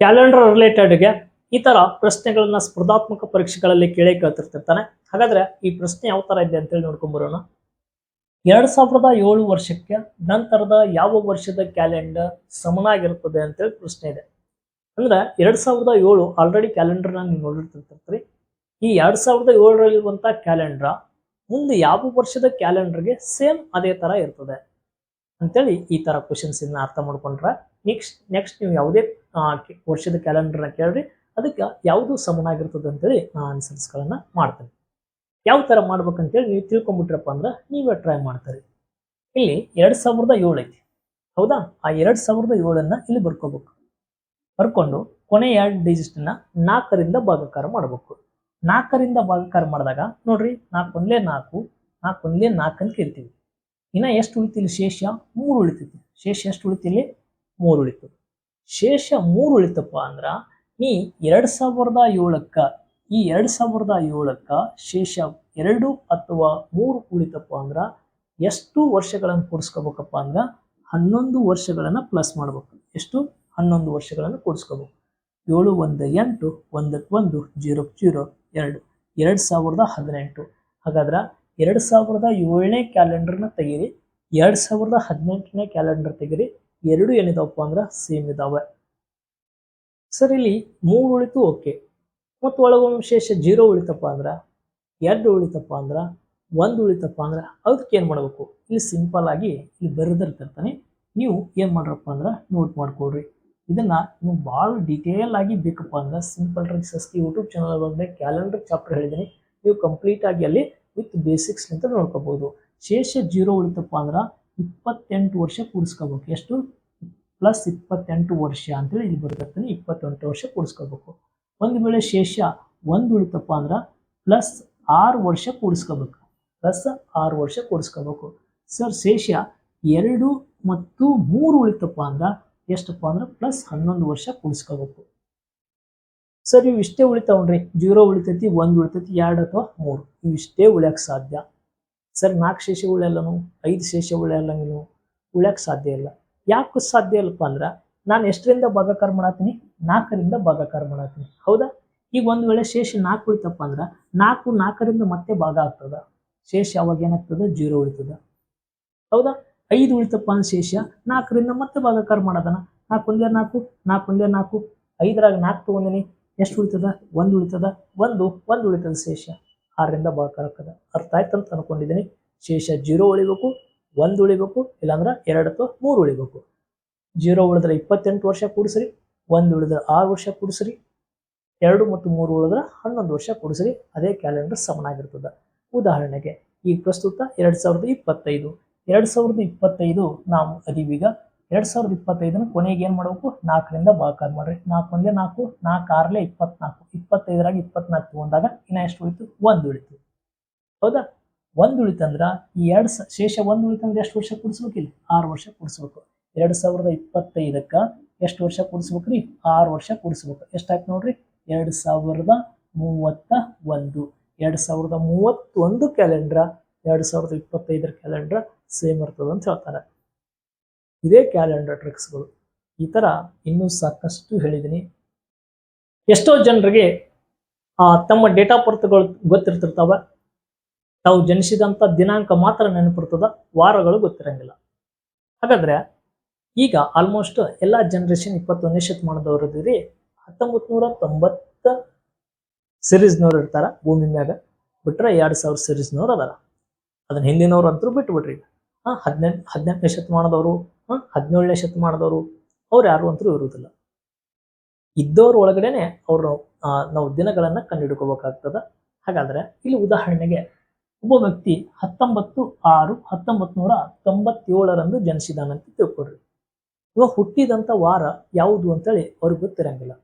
Calendar ರಿಲೇಟೆಡ್ಗೆ ಈ ತರ ಪ್ರಶ್ನೆಗಳನ್ನ ಸ್ಪರ್ಧಾತ್ಮಕ ಪರೀಕ್ಷೆಗಳಲ್ಲಿ ಕೇಳಿ ಕೇಳ್ತಿರ್ತಿರ್ತಾನೆ. ಹಾಗಾದ್ರೆ ಈ ಪ್ರಶ್ನೆ ಯಾವ ತರ ಇದೆ ಅಂತೇಳಿ ನೋಡ್ಕೊಂಬರೋಣ. ಎರಡ್ ಸಾವಿರದ ಏಳು ವರ್ಷಕ್ಕೆ ನಂತರದ ಯಾವ ವರ್ಷದ ಕ್ಯಾಲೆಂಡರ್ ಸಮನಾಗಿರುತ್ತದೆ ಅಂತೇಳಿ ಪ್ರಶ್ನೆ ಇದೆ. ಅಂದ್ರೆ ಎರಡ್ ಸಾವಿರದ ಏಳು ಆಲ್ರೆಡಿ ಕ್ಯಾಲೆಂಡರ್ನ ನೀವು ನೋಡಿರ್ತಿರ್ತೀರಿ. ಈ ಎರಡ್ ಸಾವಿರದ ಏಳರಲ್ಲಿರುವಂಥ ಕ್ಯಾಲೆಂಡರ್ ಮುಂದೆ ಯಾವ ವರ್ಷದ ಕ್ಯಾಲೆಂಡರ್ಗೆ ಸೇಮ್ ಅದೇ ತರ ಇರ್ತದೆ. ಅಂತೇಳಿ ಈ ತರ ಕ್ವಶನ್ಸ್ ಅರ್ಥ ಮಾಡ್ಕೊಂಡ್ರೆ. ನೆಕ್ಸ್ಟ್ ನೆಕ್ಸ್ಟ್ ನೀವು ಯಾವುದೇ ವರ್ಷದ ಕ್ಯಾಲೆಂಡರ್ನ ಕೇಳ್ರಿ, ಅದಕ್ಕೆ ಯಾವುದು ಸಮನಾಗಿರ್ತದೆ ಅಂತೇಳಿ ನಾ ಆನ್ಸರ್ಸ್ಗಳನ್ನ ಮಾಡ್ತೇನೆ. ಯಾವ ಥರ ಮಾಡ್ಬೇಕಂತೇಳಿ ನೀವು ತಿಳ್ಕೊಂಬಿಟ್ರಪ್ಪ ಅಂದ್ರೆ ನೀವೇ ಟ್ರೈ ಮಾಡ್ತಾರೆ. ಇಲ್ಲಿ ಎರಡು ಸಾವಿರದ ಏಳು ಐತಿ. ಹೌದಾ? ಆ ಎರಡು ಸಾವಿರದ ಏಳನ್ನು ಇಲ್ಲಿ ಬರ್ಕೋಬೇಕು. ಬರ್ಕೊಂಡು ಕೊನೆ ಎರಡು ಡಿಜಿಟ್ನ ನಾಲ್ಕರಿಂದ ಭಾಗಾಕಾರ ಮಾಡಬೇಕು. ನಾಲ್ಕರಿಂದ ಭಾಗಾಕಾರ ಮಾಡಿದಾಗ ನೋಡ್ರಿ ನಾಲ್ಕು ಒಂದೇ ನಾಲ್ಕು ನಾಲ್ಕು ಒಂದೇ ನಾಲ್ಕು ಅಂತ ಕೇಳ್ತೀವಿ ಇನ್ನ ಎಷ್ಟು ಉಳಿತಿಲ್ಲ ಶೇಷ ಮೂರು ಉಳಿತೈತಿ. ಶೇಷ ಎಷ್ಟು ಉಳಿತಿಲ್ಲಿ? ಮೂರು ಉಳಿತು. ಶೇಷ ಮೂರು ಉಳಿತಪ್ಪ ಅಂದ್ರ ಈ ಎರಡು ಸಾವಿರದ ಏಳಕ್ಕ, ಈ ಎರಡ್ ಸಾವಿರದ ಏಳಕ್ಕ ಶೇಷ ಎರಡು ಅಥವಾ ಮೂರು ಉಳಿತಪ್ಪ ಅಂದ್ರ ಎಷ್ಟು ವರ್ಷಗಳನ್ನು ಕೂಡಿಸ್ಕೋಬೇಕಪ್ಪ ಅಂದ್ರ ಹನ್ನೊಂದು ವರ್ಷಗಳನ್ನ ಪ್ಲಸ್ ಮಾಡ್ಬೇಕು. ಎಷ್ಟು? ಹನ್ನೊಂದು ವರ್ಷಗಳನ್ನು ಕೂಡಿಸ್ಕೋಬೇಕು. ಏಳು, ಒಂದು, ಎಂಟು, ಒಂದಕ್ಕೆ ಒಂದು, ಜೀರೋ ಜೀರೋ, ಎರಡು. ಎರಡು ಸಾವಿರದ ಹದಿನೆಂಟು. ಹಾಗಾದ್ರೆ ಎರಡು ಸಾವಿರದ ಏಳನೇ ಕ್ಯಾಲೆಂಡರ್ನ ತೆಗೀರಿ. ಎರಡು ಸಾವಿರದ ಹದಿನೆಂಟನೇ ಕ್ಯಾಲೆಂಡರ್ ತೆಗೀರಿ. ಎರಡು ಏನಿದಾವಪ್ಪ ಅಂದ್ರೆ ಸೇಮ್ ಇದಾವೆ. ಸರ್, ಇಲ್ಲಿ ಮೂರು ಉಳಿತು ಓಕೆ. ಮತ್ತು ಒಳಗೊಂದು ಶೇಷ ಜೀರೋ ಉಳಿತಪ್ಪ ಅಂದ್ರೆ, ಎರಡು ಉಳಿತಪ್ಪ ಅಂದ್ರೆ, ಒಂದು ಉಳಿತಪ್ಪ ಅಂದ್ರೆ, ಅದಕ್ಕೆ ಏನು ಮಾಡಬೇಕು? ಇಲ್ಲಿ ಸಿಂಪಲ್ ಆಗಿ ಇಲ್ಲಿ ಬರೆದಿರ್ತಿರ್ತಾನೆ ನೀವು ಏನು ಮಾಡ್ರಪ್ಪ ಅಂದ್ರೆ ನೋಟ್ ಮಾಡ್ಕೊಡ್ರಿ ಇದನ್ನ ನೀವು ಭಾಳ ಡೀಟೇಲ್ ಆಗಿ ಬೇಕಪ್ಪ ಅಂದ್ರೆ ಸಿಂಪಲ್ ಟ್ರಿಕ್ಸ್ ಅಸ್ತಿ ಯೂಟ್ಯೂಬ್ ಚಾನಲ್ ಬಂದರೆ ಕ್ಯಾಲೆಂಡರ್ ಚಾಪ್ಟರ್ ಹೇಳಿದ್ದೀನಿ. ನೀವು ಕಂಪ್ಲೀಟ್ ಆಗಿ ಅಲ್ಲಿ ವಿತ್ ಬೇಸಿಕ್ಸ್ ಅಂತ ನೋಡ್ಕೋಬಹುದು ಶೇಷ ಜೀರೋ ಉಳಿತಪ್ಪ ಅಂದ್ರೆ ಇಪ್ಪತ್ತೆಂಟು ವರ್ಷ ಕೂಡಿಸ್ಕೋಬೇಕು. ಎಷ್ಟು? ಪ್ಲಸ್ ಇಪ್ಪತ್ತೆಂಟು ವರ್ಷ ಅಂತೇಳಿ ಇಲ್ಲಿ ಬರ್ತೈತೆ ಇಪ್ಪತ್ತೆಂಟು ವರ್ಷ ಕೂಡಿಸ್ಕೋಬೇಕು. ಒಂದು ವೇಳೆ ಶೇಷ ಒಂದು ಉಳಿತಪ್ಪ ಅಂದ್ರೆ ಪ್ಲಸ್ ಆರು ವರ್ಷ ಕೂಡಿಸ್ಕೋಬೇಕು. ಪ್ಲಸ್ ಆರು ವರ್ಷ ಕೂಡಿಸ್ಕೋಬೇಕು. ಸರ್ ಶೇಷ ಎರಡು ಮತ್ತು ಮೂರು ಉಳಿತಪ್ಪ ಅಂದ್ರೆ ಎಷ್ಟಪ್ಪ ಅಂದ್ರೆ ಪ್ಲಸ್ ಹನ್ನೊಂದು ವರ್ಷ ಕೂಡಿಸ್ಕೋಬೇಕು. ಸರ್, ಇವು ಇಷ್ಟೇ ಉಳಿತಾವನ್ರಿ. ಜೀರೋ ಉಳಿತೈತಿ, ಒಂದು ಉಳಿತೈತಿ, ಎರಡು ಅಥವಾ ಮೂರು. ಇವಿಷ್ಟೇ ಉಳಿಯಕ್ಕೆ ಸಾಧ್ಯ. ಸರ್, ನಾಲ್ಕು ಶೇಷ ಉಳಿಯಲ್ಲನು ಐದು ಶೇಷ ಉಳಿಯಲ್ಲ ನೀವು? ಸಾಧ್ಯ ಇಲ್ಲ. ಯಾಕೆ ಸಾಧ್ಯ ಇಲ್ಲಪ್ಪ ಅಂದ್ರೆ, ನಾನು ಎಷ್ಟರಿಂದ ಭಾಗಾಕಾರ ಮಾಡತ್ತೀನಿ? ನಾಲ್ಕರಿಂದ ಭಾಗಾಕಾರ ಮಾಡತ್ತೀನಿ. ಹೌದಾ? ಈಗ ಒಂದು ವೇಳೆ ಶೇಷ ನಾಲ್ಕು ಉಳಿತಪ್ಪ ಅಂದ್ರೆ, ನಾಲ್ಕು ನಾಲ್ಕರಿಂದ ಮತ್ತೆ ಭಾಗ ಆಗ್ತದ. ಶೇಷ ಯಾವಾಗ ಏನಾಗ್ತದೆ? ಜೀರೋ ಉಳಿತದ. ಹೌದಾ? ಐದು ಉಳಿತಪ್ಪ ಅಂದ್ರೆ ಶೇಷ, ನಾಲ್ಕರಿಂದ ಮತ್ತೆ ಭಾಗಾಕಾರ ಮಾಡೋದನ? ನಾಲ್ಕು ಒಂದೇ ನಾಲ್ಕು ನಾಲ್ಕು ಒಂದೇ ನಾಲ್ಕು, ಐದರಾಗ ನಾಲ್ಕು ತೊಗೊಂಡಿನಿ, ಎಷ್ಟು ಉಳಿತದ? ಒಂದು ಉಳಿತದ? ಒಂದು ಒಂದು ಉಳಿತದ ಶೇಷ. ಆರರಿಂದ ಬಾಕಾಗ್ತದೆ ಅರ್ಥ ಆಯ್ತು ಅಂತ ಅನ್ಕೊಂಡಿದ್ದೀನಿ ಶೇಷ ಜೀರೋ ಉಳಿಬೇಕು, ಒಂದು ಉಳಿಬೇಕು, ಇಲ್ಲಾಂದ್ರೆ ಎರಡು ಅಥವಾ ಮೂರು ಉಳಿಬೇಕು. ಜೀರೋ ಉಳಿದ್ರೆ ಇಪ್ಪತ್ತೆಂಟು ವರ್ಷ ಕೂಡಿಸ್ರಿ, ಒಂದು ಉಳಿದ್ರೆ ಆರು ವರ್ಷ ಕೂಡಿಸ್ರಿ, ಎರಡು ಮತ್ತು ಮೂರು ಉಳಿದ್ರೆ ಹನ್ನೊಂದು ವರ್ಷ ಕೂಡಿಸ್ರಿ. ಅದೇ ಕ್ಯಾಲೆಂಡರ್ ಸಮನಾಗಿರ್ತದೆ ಉದಾಹರಣೆಗೆ, ಈ ಪ್ರಸ್ತುತ ಎರಡು ಸಾವಿರದ ಇಪ್ಪತ್ತೈದು. ಎರಡು ಸಾವಿರದ ಇಪ್ಪತ್ತೈದು, ನಾವು ಅದೀವೀಗ ಎರಡು ಸಾವಿರದ ಇಪ್ಪತ್ತೈದನ ಕೊನೆಗೆ ಏನು ಮಾಡಬೇಕು? ನಾಲ್ಕರಿಂದ ಭಾಗಾಕಾರ ಮಾಡ್ರಿ. ನಾಲ್ಕು ಒಂದೇ ನಾಲ್ಕು ನಾಲ್ಕು ಆರ್ಲೆ ಇಪ್ಪತ್ನಾಲ್ಕು. ಇಪ್ಪತ್ತೈದರಾಗ ಇಪ್ಪತ್ನಾಲ್ಕು ತೊಗೊಂಡಾಗ ಇನ್ನ ಎಷ್ಟು ಉಳಿತು? ಒಂದು ಉಳಿತು. ಹೌದಾ? ಒಂದು ಉಳಿತಂದ್ರೆ ಈ ಎರಡು ಶೇಷ ಒಂದು ಉಳಿತಂದ್ರೆ ಎಷ್ಟು ವರ್ಷ ಕೂಡಿಸ್ಬೇಕು ಇಲ್ಲಿ ಆರು ವರ್ಷ ಕೂಡಿಸ್ಬೇಕು. ಎರಡು ಸಾವಿರದ ಇಪ್ಪತ್ತೈದಕ್ಕೆ ಎಷ್ಟು ವರ್ಷ ಕೂಡಿಸ್ಬೇಕ್ರಿ? ಆರು ವರ್ಷ ಕೂಡಿಸ್ಬೇಕು. ಎಷ್ಟಾಯ್ತು ನೋಡ್ರಿ? ಎರಡು ಸಾವಿರದ ಮೂವತ್ತ ಒಂದು. ಎರಡು ಸಾವಿರದ ಮೂವತ್ತೊಂದು ಕ್ಯಾಲೆಂಡ್ರ, ಎರಡು ಸಾವಿರದ ಇಪ್ಪತ್ತೈದರ ಕ್ಯಾಲೆಂಡ್ರ ಸೇಮ್ ಇರ್ತದೆ ಅಂತ ಹೇಳ್ತಾರೆ. ಇದೇ ಕ್ಯಾಲೆಂಡರ್ ಟ್ರಿಕ್ಸ್ಗಳು ಈ ಥರ ಇನ್ನೂ ಸಾಕಷ್ಟು ಹೇಳಿದ್ದೀನಿ ಎಷ್ಟೋ ಜನರಿಗೆ ತಮ್ಮ ಡೇಟಾ ಬರ್ತ್ಗಳು ಗೊತ್ತಿರ್ತಿರ್ತಾವೆ. ತಾವು ಜನಿಸಿದಂಥ ದಿನಾಂಕ ಮಾತ್ರ ನೆನಪಿರ್ತದ, ವಾರಗಳು ಗೊತ್ತಿರಂಗಿಲ್ಲ. ಹಾಗಾದ್ರೆ, ಈಗ ಆಲ್ಮೋಸ್ಟ್ ಎಲ್ಲ ಜನ್ರೇಷನ್ ಇಪ್ಪತ್ತೊಂದನೇ ಶತಮಾನದವರು ಇದ್ದೀರಿ ಹತ್ತೊಂಬತ್ತು ನೂರ ತೊಂಬತ್ತ ಸಿರೀಸ್ನವ್ರು ಇರ್ತಾರೆ, ಭೂಮಿ ಮ್ಯಾಗ. ಬಿಟ್ರೆ ಎರಡು ಸಾವಿರ ಸಿರೀಸ್ನವ್ರು ಅದಾರ. ಅದನ್ನ ಹಿಂದಿನವ್ರು ಅಂತೂ ಬಿಟ್ಬಿಡ್ರಿ ಹಾಂ ಹದಿನೆಂಟು ಹದಿನೆಂಟನೇ ಶತಮಾನದವರು ಹದಿನೇಳನೇ ಶತಮಾನದವರು, ಅವ್ರು ಯಾರು ಅಂತೂ ಇರುವುದಿಲ್ಲ. ಇದ್ದವ್ರ ಒಳಗಡೆನೆ ಅವರು ನಾವು ದಿನಗಳನ್ನು ಕಂಡುಹಿಡ್ಕೋಬೇಕಾಗ್ತದೆ. ಹಾಗಾದ್ರೆ ಇಲ್ಲಿ ಉದಾಹರಣೆಗೆ ಒಬ್ಬ ವ್ಯಕ್ತಿ ಹತ್ತೊಂಬತ್ತು ಆರು ಹತ್ತೊಂಬತ್ತು ನೂರ ತೊಂಬತ್ತೇಳರಂದು ಜನಿಸಿದಾನಂತ ತಿಳ್ಕೊಡ್ರಿ ಇವ ಹುಟ್ಟಿದಂಥ ವಾರ ಯಾವುದು ಅಂತೇಳಿ ಅವ್ರಿಗೆ ಗೊತ್ತಿರಂಗಿಲ್ಲ.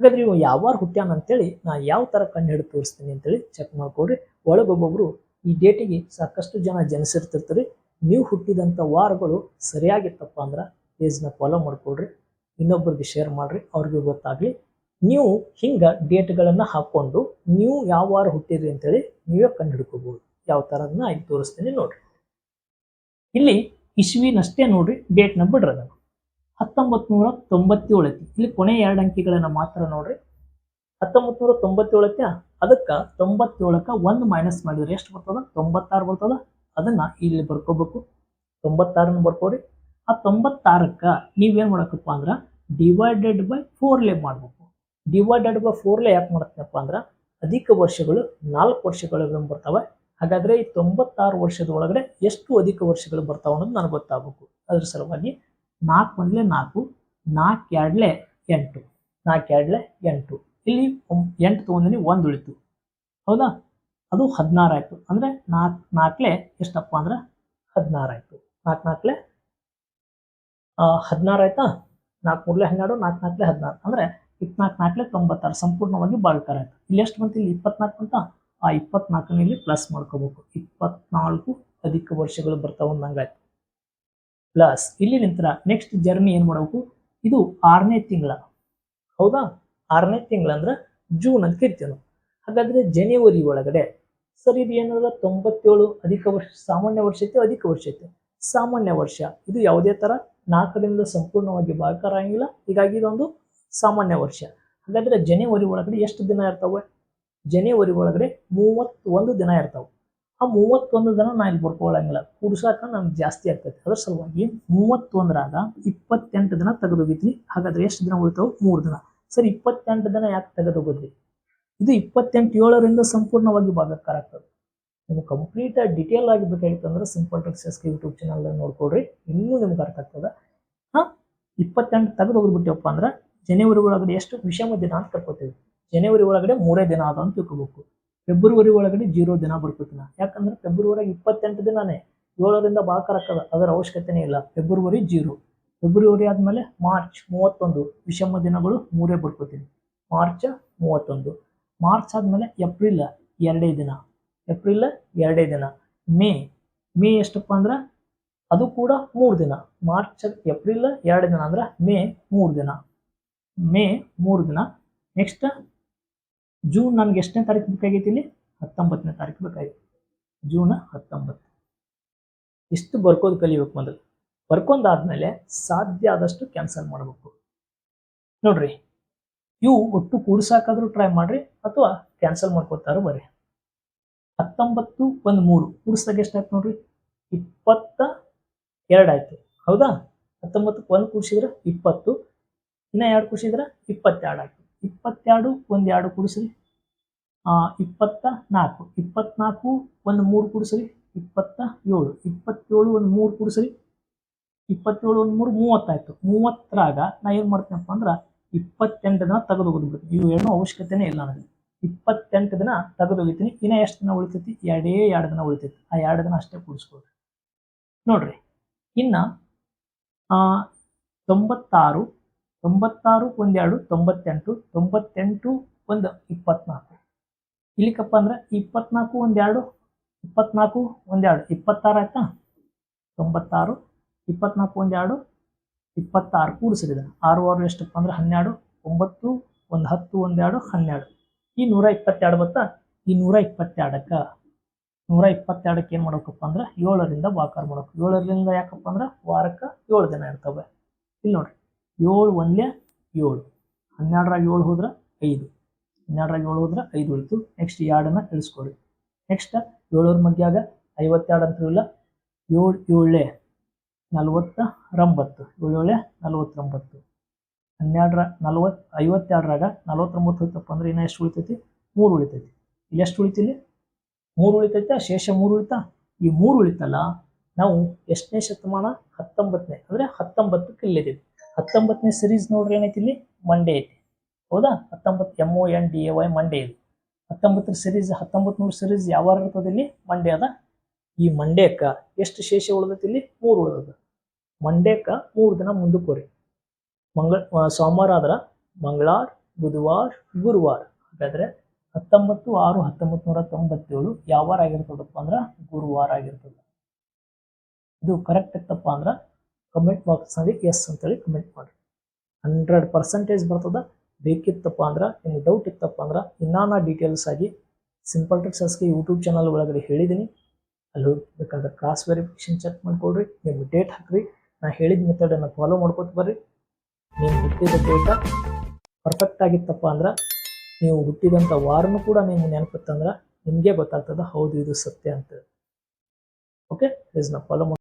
ಹಾಗಾದ್ರೆ ಇವ ಯಾವ ವಾರ ಹುಟ್ಟ್ಯಾನ ಅಂತೇಳಿ ನಾ ಯಾವ ಥರ ಕಣ್ಣು ಹಿಡಿದು ತೋರಿಸ್ತೀನಿ ಅಂತೇಳಿ ಚೆಕ್ ಮಾಡ್ಕೊಡ್ರಿ ಒಳಗೊಬ್ಬೊಬ್ರು ಈ ಡೇಟಿಗೆ ಸಾಕಷ್ಟು ಜನ ಜನಿಸಿರ್ತಿರ್ತೀರಿ. ನೀವು ಹುಟ್ಟಿದಂಥ ವಾರಗಳು ಸರಿಯಾಗಿತ್ತಪ್ಪ ಅಂದ್ರೆ ಪೇಜ್ನ ಫಾಲೋ ಮಾಡ್ಕೊಳ್ರಿ ಇನ್ನೊಬ್ಬರಿಗೆ ಶೇರ್ ಮಾಡ್ರಿ, ಅವ್ರಿಗೂ ಗೊತ್ತಾಗಲಿ. ನೀವು ಹಿಂಗ ಡೇಟ್ಗಳನ್ನು ಹಾಕ್ಕೊಂಡು ನೀವು ಯಾವ ವಾರ ಹುಟ್ಟಿದ್ರಿ ಅಂತೇಳಿ ನೀವೇ ಕಂಡು ಹಿಡ್ಕೋಬೋದು ಯಾವ ಥರದನ್ನ ಇಲ್ಲಿ ತೋರಿಸ್ತೀನಿ ನೋಡ್ರಿ. ಇಲ್ಲಿ ಇಶ್ವಿನಷ್ಟೇ ನೋಡ್ರಿ ಡೇಟ್ನ ಬಿಡ್ರಿ ಅದನ್ನು ಹತ್ತೊಂಬತ್ತು ನೂರ ತೊಂಬತ್ತೇಳು ಇಲ್ಲಿ ಕೊನೆ ಎರಡು ಅಂಕಿಗಳನ್ನು ಮಾತ್ರ ನೋಡ್ರಿ. ಹತ್ತೊಂಬತ್ತು ನೂರ ತೊಂಬತ್ತೇಳು ಅದಕ್ಕೆ ಅದಕ್ಕ ತೊಂಬತ್ತೇಳಕ್ಕ ಒಂದು ಮೈನಸ್ ಮಾಡಿದ್ರೆ ಎಷ್ಟು ಬರ್ತದ? ತೊಂಬತ್ತಾರು ಬರ್ತದ? ಅದನ್ನ ಇಲ್ಲಿ ಬರ್ಕೋಬೇಕು. ತೊಂಬತ್ತಾರನ್ನು ಬರ್ಕೋರಿ. ಆ ತೊಂಬತ್ತಾರಕ್ಕ ನೀವೇನ್ ಮಾಡಕಪ್ಪ ಅಂದ್ರ ಡಿವೈಡೆಡ್ ಬೈ ಫೋರ್ಲೆ ಮಾಡ್ಬೇಕು. ಡಿವೈಡೆಡ್ ಬೈ ಫೋರ್ಲೆ ಯಾಕೆ ಮಾಡ್ತೀನಪ್ಪ ಅಂದ್ರ ಅಧಿಕ ವರ್ಷಗಳು ನಾಲ್ಕು ವರ್ಷಗಳು ಬರ್ತವೆ. ಹಾಗಾದ್ರೆ ಈ ತೊಂಬತ್ತಾರು ವರ್ಷದ ಒಳಗಡೆ ಎಷ್ಟು ಅಧಿಕ ವರ್ಷಗಳು ಬರ್ತಾವ ಅನ್ನೋದು ನನಗೆ ಗೊತ್ತಾಗಬೇಕು. ಅದ್ರ ಸಲುವಾಗಿ ನಾಲ್ಕು ಒಂದ್ಲೆ ನಾಲ್ಕು ನಾಲ್ಕು ಎರಡ್ಲೆ ಎಂಟು, ನಾಲ್ಕು ಎರಡ್ಲೆ ಎಂಟು. ಇಲ್ಲಿ ಎಂಟು ತೊಗೊಂಡಿನಿ, ಒಂದು ಉಳಿತು. ಹೌದಾ? ಅದು ಹದಿನಾರು ಆಯ್ತು. ಅಂದ್ರೆ ನಾಲ್ಕು ನಾಲ್ಕಲೆ ಎಷ್ಟಪ್ಪ ಅಂದ್ರೆ ಹದಿನಾರು ಆಯ್ತು. ನಾಲ್ಕು ನಾಲ್ಕಲೆ ಹದಿನಾರು ಆಯ್ತಾ? ನಾಲ್ಕು ಮೂರ್ಲೆ ಹನ್ನೆರಡು ನಾಲ್ಕು ನಾಲ್ಕಲೆ ಹದಿನಾರು. ಅಂದ್ರೆ ಇಪ್ಪತ್ನಾಲ್ಕು ನಾಲ್ಕಲೆ ತೊಂಬತ್ತಾರು ಸಂಪೂರ್ಣವಾಗಿ ಬಾಳ್ಕಾರ ಆಯಿತು. ಇಲ್ಲಿ ಎಷ್ಟು ಬಂತು? ಇಲ್ಲಿ ಇಪ್ಪತ್ನಾಲ್ಕು ಅಂತ ಆ ಇಪ್ಪತ್ನಾಲ್ಕನೇ ಇಲ್ಲಿ ಪ್ಲಸ್ ಮಾಡ್ಕೋಬೇಕು. ಇಪ್ಪತ್ನಾಲ್ಕು ಅಧಿಕ ವರ್ಷಗಳು ಬರ್ತಾವ ಅಂದಂಗಾಯ್ತು ಪ್ಲಸ್ ಇಲ್ಲಿ ನಂತರ ನೆಕ್ಸ್ಟ್ ಜರ್ನಿ ಏನು ಮಾಡಬೇಕು? ಇದು ಆರನೇ ತಿಂಗಳ. ಹೌದಾ? ಆರನೇ ತಿಂಗಳಂದ್ರೆ ಜೂನ್ ಅಂತ ಕರಿತೀವಿ ನಾವು. ಹಾಗಾದ್ರೆ ಜನವರಿ ಒಳಗಡೆ ಸರ್ ಇದು ಏನದ ತೊಂಬತ್ತೇಳು ಅಧಿಕ ವರ್ಷ, ಸಾಮಾನ್ಯ ವರ್ಷ ಐತೆ, ಅಧಿಕ ವರ್ಷ ಐತೆ. ಸಾಮಾನ್ಯ ವರ್ಷ. ಇದು ಯಾವುದೇ ತರ ನಾಲ್ಕರಿಂದ ಸಂಪೂರ್ಣವಾಗಿ ಭಾಗಕಾರ ಆಗಿಲ್ಲ. ಹೀಗಾಗಿ ಇದೊಂದು ಸಾಮಾನ್ಯ ವರ್ಷ. ಹಾಗಾದ್ರೆ ಜನವರಿ ಒಳಗಡೆ ಎಷ್ಟು ದಿನ ಇರ್ತಾವೆ? ಜನವರಿ ಒಳಗಡೆ ಮೂವತ್ತೊಂದು ದಿನ ಇರ್ತಾವೆ. ಆ ಮೂವತ್ತೊಂದು ದಿನ ನಾ ಇಲ್ಲಿ ಬರ್ಕೊಳ್ಳಂಗಿಲ್ಲ ಕೂಡ್ಸಾಕ ನಮ್ಗೆ ಜಾಸ್ತಿ ಆಗ್ತೈತೆ. ಅದ್ರ ಸಲುವಾಗಿ ಮೂವತ್ತೊಂದರಾಗ ಇಪ್ಪತ್ತೆಂಟು ದಿನ ತೆಗೆದೋಗಿದ್ವಿ ಹಾಗಾದ್ರೆ ಎಷ್ಟು ದಿನ ಉಳಿತಾವೆ? ಮೂರು ದಿನ. ಸರ್, ಇಪ್ಪತ್ತೆಂಟು ದಿನ ಯಾಕೆ ತೆಗೆದೋಗಿದ್ವಿ ಇದು ಇಪ್ಪತ್ತೆಂಟು ಏಳರಿಂದ ಸಂಪೂರ್ಣವಾಗಿ ಭಾಗಕಾರ ಆಗ್ತದೆ ನಿಮ್ಗೆ ಕಂಪ್ಲೀಟ್ ಡಿಟೇಲ್ ಆಗಿ ಬೇಕಾಗಿತ್ತು ಅಂದ್ರೆ ಸಿಂಪಲ್ ಟೆಕ್ಸಸ್ಗೆ ಯೂಟ್ಯೂಬ್ ಚಾನಲ್ ನೋಡ್ಕೊಡ್ರಿ ಇನ್ನೂ ನಿಮ್ಗೆ ಅರ್ಥ ಆಗ್ತದೆ. ಹಾ? ಇಪ್ಪತ್ತೆಂಟು ತೆಗೆದು ಹೋಗ್ಬಿಟ್ಟಿವಪ್ಪ ಅಂದ್ರೆ ಜನವರಿ ಒಳಗಡೆ ಎಷ್ಟು? ವಿಷಮ ದಿನ ಅಂತ ಕರ್ಕೋತೀವಿ. ಜನವರಿ ಒಳಗಡೆ ಮೂರೇ ದಿನ ಅದ ಅಂತ ತಿಳ್ಕೋಬೇಕು. ಫೆಬ್ರವರಿ ಒಳಗಡೆ ಜೀರೋ ದಿನ ಬರ್ಕೋತೀನಿ ಯಾಕಂದ್ರೆ ಫೆಬ್ರವರಿ ಇಪ್ಪತ್ತೆಂಟು ದಿನನೇ. ಏಳರಿಂದ ಭಾಗಕಾರ ಆಗ್ತದೆ ಅದರ ಅವಶ್ಯಕತೆನೇ ಇಲ್ಲ. February zero. ಫೆಬ್ರವರಿ ಆದ್ಮೇಲೆ ಮಾರ್ಚ್ ಮೂವತ್ತೊಂದು. ವಿಷಮ ದಿನಗಳು ಮೂರೇ ಬರ್ಕೋತೀನಿ ಮಾರ್ಚ್ ಮೂವತ್ತೊಂದು. ಮಾರ್ಚ್ ಆದಮೇಲೆ ಏಪ್ರಿಲ್ ಎರಡೇ ದಿನ. ಏಪ್ರಿಲ್ ಎರಡೇ ದಿನ. ಮೇ ಮೇ ಎಷ್ಟಪ್ಪ ಅಂದ್ರೆ ಅದು ಕೂಡ ಮೂರು ದಿನ. ಮಾರ್ಚ್, ಏಪ್ರಿಲ್ ಎರಡು ದಿನ ಅಂದ್ರೆ ಮೇ ಮೂರು ದಿನ. ಮೇ ಮೂರು ದಿನ. ನೆಕ್ಸ್ಟ್ ಜೂನ್ ನನಗೆ ಎಷ್ಟನೇ ತಾರೀಕು ಬೇಕಾಗೈತಿ ಇಲ್ಲಿ? ಹತ್ತೊಂಬತ್ತನೇ ತಾರೀಕು ಬೇಕಾಗಿತ್ತು ಜೂನ್ ಹತ್ತೊಂಬತ್ತು. ಇಷ್ಟು ಬರ್ಕೋದು ಕಲಿಬೇಕು ಮೊದಲು. ಬರ್ಕೊಂಡಾದ್ಮೇಲೆ ಸಾಧ್ಯ ಆದಷ್ಟು ಕ್ಯಾನ್ಸಲ್ ಮಾಡಬೇಕು. ನೋಡ್ರಿ. ಇವು ಒಟ್ಟು ಕೂಡ್ಸಾಕಾದ್ರೂ ಟ್ರೈ ಮಾಡ್ರಿ ಅಥವಾ ಕ್ಯಾನ್ಸಲ್ ಮಾಡ್ಕೊತಾರೋ ಬರ್ರಿ. ಹತ್ತೊಂಬತ್ತು ಒಂದು ಮೂರು ಕೂಡಿಸ್ದಾಗ ಎಷ್ಟಾಯ್ತು ನೋಡ್ರಿ? ಇಪ್ಪತ್ತ ಎರಡು ಆಯ್ತು. ಹೌದಾ? ಹತ್ತೊಂಬತ್ತು ಒಂದು ಕೂಡಿಸಿದ್ರೆ ಇಪ್ಪತ್ತು, ಇನ್ನ ಎರಡು ಕೂಡಿಸಿದ್ರೆ ಇಪ್ಪತ್ತೆರಡು ಆಯ್ತು. ಇಪ್ಪತ್ತೆರಡು ಒಂದು ಎರಡು ಕೂಡಿಸ್ರಿ. ಇಪ್ಪತ್ತ ನಾಲ್ಕು, ಇಪ್ಪತ್ನಾಲ್ಕು ಒಂದು ಮೂರು ಕೂಡಿಸ್ರಿ. ಇಪ್ಪತ್ತ ಏಳು, ಇಪ್ಪತ್ತೇಳು ಒಂದು ಮೂರು ಕೂಡಿಸ್ರಿ. ಇಪ್ಪತ್ತೇಳು ಒಂದು ಮೂರು ಮೂವತ್ತಾಯ್ತು. ಮೂವತ್ತರಾಗ ನಾ ಏನು ಮಾಡ್ತೀನಪ್ಪ ಅಂದ್ರೆ ಇಪ್ಪತ್ತೆಂಟು ದಿನ ತೆಗೆದು ಹೋಗ್ಬಿಡ್ತೀನಿ ಇವು ಏನೂ ಅವಶ್ಯಕತೆನೇ ಇಲ್ಲ ನನಗೆ. ಇಪ್ಪತ್ತೆಂಟು ದಿನ ತೆಗೆದು ಹೋಗಿತೀನಿ ಇನ್ನ ಎಷ್ಟು ದಿನ ಉಳಿತೈತಿ? ಎರಡೇ ಎರಡು ದಿನ ಉಳಿತೈತಿ. ಆ ಎರಡು ದಿನ ಅಷ್ಟೇ ಕೂಡಿಸ್ಕೊಳ್ರಿ. ನೋಡ್ರಿ, ಇನ್ನ ತೊಂಬತ್ತಾರು ತೊಂಬತ್ತಾರು ಒಂದೆರಡು ತೊಂಬತ್ತೆಂಟು ತೊಂಬತ್ತೆಂಟು ಒಂದು ಇಪ್ಪತ್ನಾಲ್ಕು. ಇಲ್ಲಿಕಪ್ಪ ಅಂದ್ರೆ ಇಪ್ಪತ್ನಾಲ್ಕು ಒಂದೆರಡು ಇಪ್ಪತ್ನಾಲ್ಕು ಒಂದೆರಡು ಇಪ್ಪತ್ತಾರು ಆಯ್ತಾ? ತೊಂಬತ್ತಾರು, ಇಪ್ಪತ್ನಾಲ್ಕು ಒಂದೆರಡು ಇಪ್ಪತ್ತಾರು ಕೂಡಿಸಿದ ಆರು ಆರು ಎಷ್ಟಪ್ಪ ಅಂದ್ರೆ ಹನ್ನೆರಡು, ಒಂಬತ್ತು, ಒಂದು ಹತ್ತು ಒಂದೆರಡು ಹನ್ನೆರಡು. ಈ ನೂರ ಇಪ್ಪತ್ತೆರಡು ಬತ್ತಾ ಈ ನೂರ ಇಪ್ಪತ್ತೆರಡಕ್ಕ. ನೂರ ಇಪ್ಪತ್ತೆರಡಕ್ಕೆ ಏನು ಮಾಡ್ಬೇಕಪ್ಪ ಅಂದ್ರೆ ಏಳರಿಂದ ಬಾಕಾರ ಮಾಡ್ಬೇಕು. ಏಳರಿಂದ ಯಾಕಪ್ಪ ಅಂದ್ರೆ ವಾರಕ್ಕೆ ಏಳು ದಿನ ಇರ್ತವೆ. ಇಲ್ಲಿ ನೋಡ್ರಿ, ಏಳು ಒಂದೇ ಏಳು. ಹನ್ನೆರಡರಾಗ ಏಳು ಹೋದ್ರೆ ಐದು. ಹನ್ನೆರಡರಾಗ ಏಳು ಹೋದ್ರೆ ಐದು ಉಳಿತು. ನೆಕ್ಸ್ಟ್ ಎರಡನ್ನ ಇಳಿಸ್ಕೊಡಿ ನೆಕ್ಸ್ಟ್ ಏಳರ ಮಧ್ಯಾಗ ಐವತ್ತೆರಡು ಅಂತ ಇಲ್ಲ ಏಳು, ಏಳೇ. ನಲ್ವತ್ತ ರಂಬತ್ತು ಏಳು ಏಳೆ ನಲ್ವತ್ತೊಂಬತ್ತು ಹನ್ನೆರಡರ ನಲ್ವತ್ತು, ಐವತ್ತೆರಡರಾಗ ನಲ್ವತ್ತೊಂಬತ್ತು ಹೋಯ್ತಪ್ಪ ಅಂದ್ರೆ ಇನ್ನು ಎಷ್ಟು ಉಳಿತೈತಿ? ಮೂರು ಉಳಿತೈತಿ. ಇಲ್ಲಿ ಎಷ್ಟು ಉಳಿತಿಲ್ಲಿ? ಮೂರು ಉಳಿತೈತೆ? ಶೇಷ ಮೂರು ಉಳಿತಾ? ಈ ಮೂರು ಉಳಿತಲ್ಲ, ನಾವು ಎಷ್ಟನೇ ಶತಮಾನ? ಹತ್ತೊಂಬತ್ತನೇ, ಅಂದರೆ ಹತ್ತೊಂಬತ್ತು ಇಲ್ಲಿದ್ದೀವಿ ಹತ್ತೊಂಬತ್ತನೇ ಸಿರೀಸ್ ನೋಡ್ರಿ ಏನೈತಿ ಇಲ್ಲಿ? ಮಂಡೇ ಐತಿ. ಹೌದಾ? ಹತ್ತೊಂಬತ್ತು M O N D A Y Monday ಇದು. ಹತ್ತೊಂಬತ್ತರ ಸಿರೀಸ್ ಹತ್ತೊಂಬತ್ತು ನೂರು ಸಿರೀಸ್ ಯಾವಾಗ ಇರ್ತದೆ ಇಲ್ಲಿ? ಮಂಡೇ ಅದ ಈ ಮಂಡೇಕ ಎಷ್ಟು ಶೇಷ ಉಳಿದೈತಿ ಇಲ್ಲಿ? ಮೂರು ಉಳಿದದ. ಮಂಡೇಕ ಮೂರು ದಿನ ಮುಂದಕ್ಕೋರಿ ಮಂಗಳ ಸೋಮವಾರ ಆದ್ರೆ ಮಂಗಳವಾರ, ಬುಧವಾರ, ಗುರುವಾರ. ಹಾಗಾದ್ರೆ ಹತ್ತೊಂಬತ್ತು ಆರು ಹತ್ತೊಂಬತ್ತು ನೂರ ತೊಂಬತ್ತೇಳು ಯಾವಾರ ಆಗಿರ್ತದಪ್ಪ ಅಂದ್ರೆ ಗುರುವಾರ ಆಗಿರ್ತದೆ. ಇದು ಕರೆಕ್ಟ್ ಇತ್ತಪ್ಪ ಅಂದ್ರೆ ಕಮೆಂಟ್ ಬಾಕ್ಸ್ನಲ್ಲಿ ಎಸ್ ಅಂತೇಳಿ ಕಮೆಂಟ್ ಮಾಡಿ ಹಂಡ್ರೆಡ್ ಪರ್ಸೆಂಟೇಜ್ ಬರ್ತದ. ಬೇಕಿತ್ತಪ್ಪ ಅಂದ್ರೆ, ನಿಮ್ಗೆ ಡೌಟ್ ಇತ್ತಪ್ಪ ಅಂದ್ರೆ ಇನ್ನಾನ ನಾ ಡೀಟೇಲ್ಸ್ ಆಗಿ ಸಿಂಪಲ್ ಟ್ರಿಕ್ಸಸ್ಗೆ ಯೂಟ್ಯೂಬ್ ಚಾನಲ್ ಒಳಗಡೆ ಹೇಳಿದ್ದೀನಿ ಅಲ್ಲಿ ಹೋಗ್ಬೇಕಂದ್ರೆ ಕ್ರಾಸ್ ವೆರಿಫಿಕೇಶನ್ ಚೆಕ್ ಮಾಡ್ಕೊಳ್ರಿ ನಿಮ್ಗೆ ಡೇಟ್ ಹಾಕ್ರಿ. ನಾ ಹೇಳಿದ ಮೆಥಡನ್ನು ಫಾಲೋ ಮಾಡ್ಕೊತ ಬರ್ರಿ. ನೀವು ಹುಟ್ಟಿದ ಡೇಟ ಪರ್ಫೆಕ್ಟ್ ಆಗಿತ್ತಪ್ಪ ಅಂದ್ರೆ ನೀವು ಹುಟ್ಟಿದಂಥ ವಾರನು ಕೂಡ ನೀವು ನೆನಪತ್ತಂದ್ರೆ ನಿಮಗೆ ಗೊತ್ತಾಗ್ತದೆ ಹೌದು ಇದು ಸತ್ಯ ಅಂತ. ಓಕೆ ಪ್ಲೀಸ್ ನಾ ಫಾಲೋ